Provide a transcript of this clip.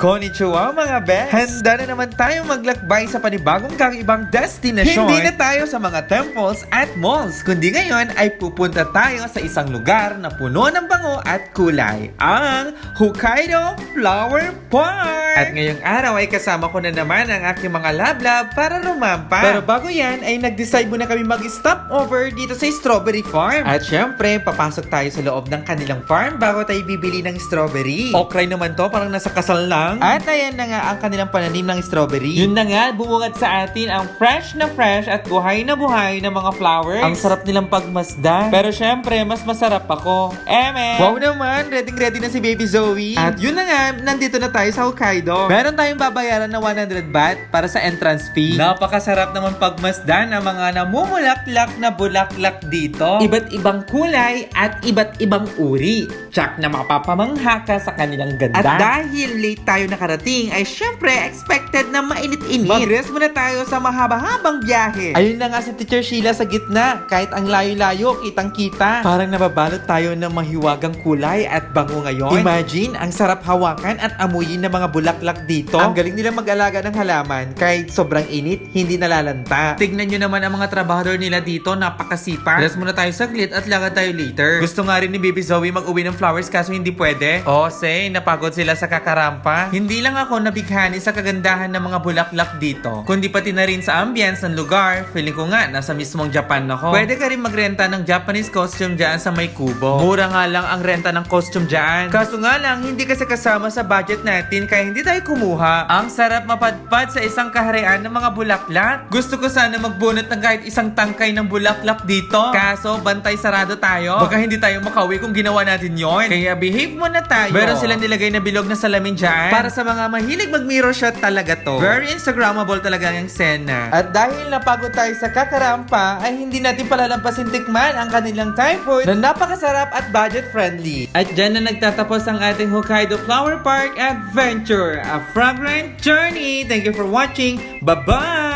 Konnichiwa mga best! Handa na naman tayong maglakbay sa panibagong kakaibang destinasyon. Hindi na tayo sa mga temples at malls, kundi ngayon ay pupunta tayo sa isang lugar na puno ng bango at kulay, ang Hokkaido Flower Park! At ngayong araw ay kasama ko na naman ang aking mga lablab para rumampa. Pero bago yan ay nag-decide muna kami mag-stop over dito sa Strawberry Farm. At syempre, papasok tayo sa loob ng kanilang farm bago tayo bibili ng strawberry. Okray naman to, parang nasa kasal lang. At ayan na nga ang kanilang pananim ng strawberry. Yun na nga, bumungad sa atin ang fresh na fresh at buhay na buhay na mga flowers. Ang sarap nilang pagmasdan. Pero syempre, mas masarap ako. Eme! Wow naman, ready ready na si Baby Zoe. At yun na nga, nandito na tayo sa Hokkaido. Meron tayong babayaran na 100 baht para sa entrance fee. Napakasarap naman pagmasdan ang mga namumulaklak na bulaklak dito. Iba't ibang kulay at iba't ibang uri. Tsak na mapapamangha ka sa kanilang ganda. At dahil late tayo nakarating, ay syempre expected na mainit-init. Mag-rest muna tayo sa mahaba-habang biyahe. Ayun na nga si Teacher Sheila sa gitna. Kahit ang layo-layo, kitang-kita. Parang nababalot tayo ng mahiwagang kulay at bango ngayon. Imagine, ang sarap hawakan at amuyin ng mga bulaklak dito. Ang galing nila mag-alaga ng halaman. Kahit sobrang init, hindi nalalanta. Tignan nyo naman ang mga trabahador nila dito, napakasipa. Rest muna tayo saglit at lakad tayo later. Gusto nga rin ni Baby Zoe mag-uwi ng flowers kaso hindi pwede. Oh, say, napagod sila sa kakarampa. Hindi lang ako nabighani sa kagandahan ng mga bulaklak dito, kundi pati na rin sa ambience ng lugar. Feeling ko nga, nasa mismong Japan ako. Pwede ka rin magrenta ng Japanese costume dyan sa may kubo. Mura nga lang ang renta ng costume dyan. Kaso nga lang, hindi kasi kasama sa budget natin kaya hindi tayo kumuha. Ang sarap mapadpad sa isang kaharian ng mga bulaklak. Gusto ko sana magbunot ng kahit isang tangkay ng bulaklak dito. Kaso, bantay sarado tayo. Baka hindi tayo makauwi kung ginawa natin yon. Kaya behave muna tayo. Meron silang nilagay na bilog na salamin dyan. Para sa mga mahilig mag-mirror shot talaga to. Very Instagrammable talaga yung sena. At dahil napagod tayo sa kakarampa, ay hindi natin palalampasin tikman ang kanilang Thai food na napakasarap at budget friendly. At dyan na nagtatapos ang ating Hokkaido Flower Park Adventure, a fragrant journey. Thank you for watching. Bye-bye!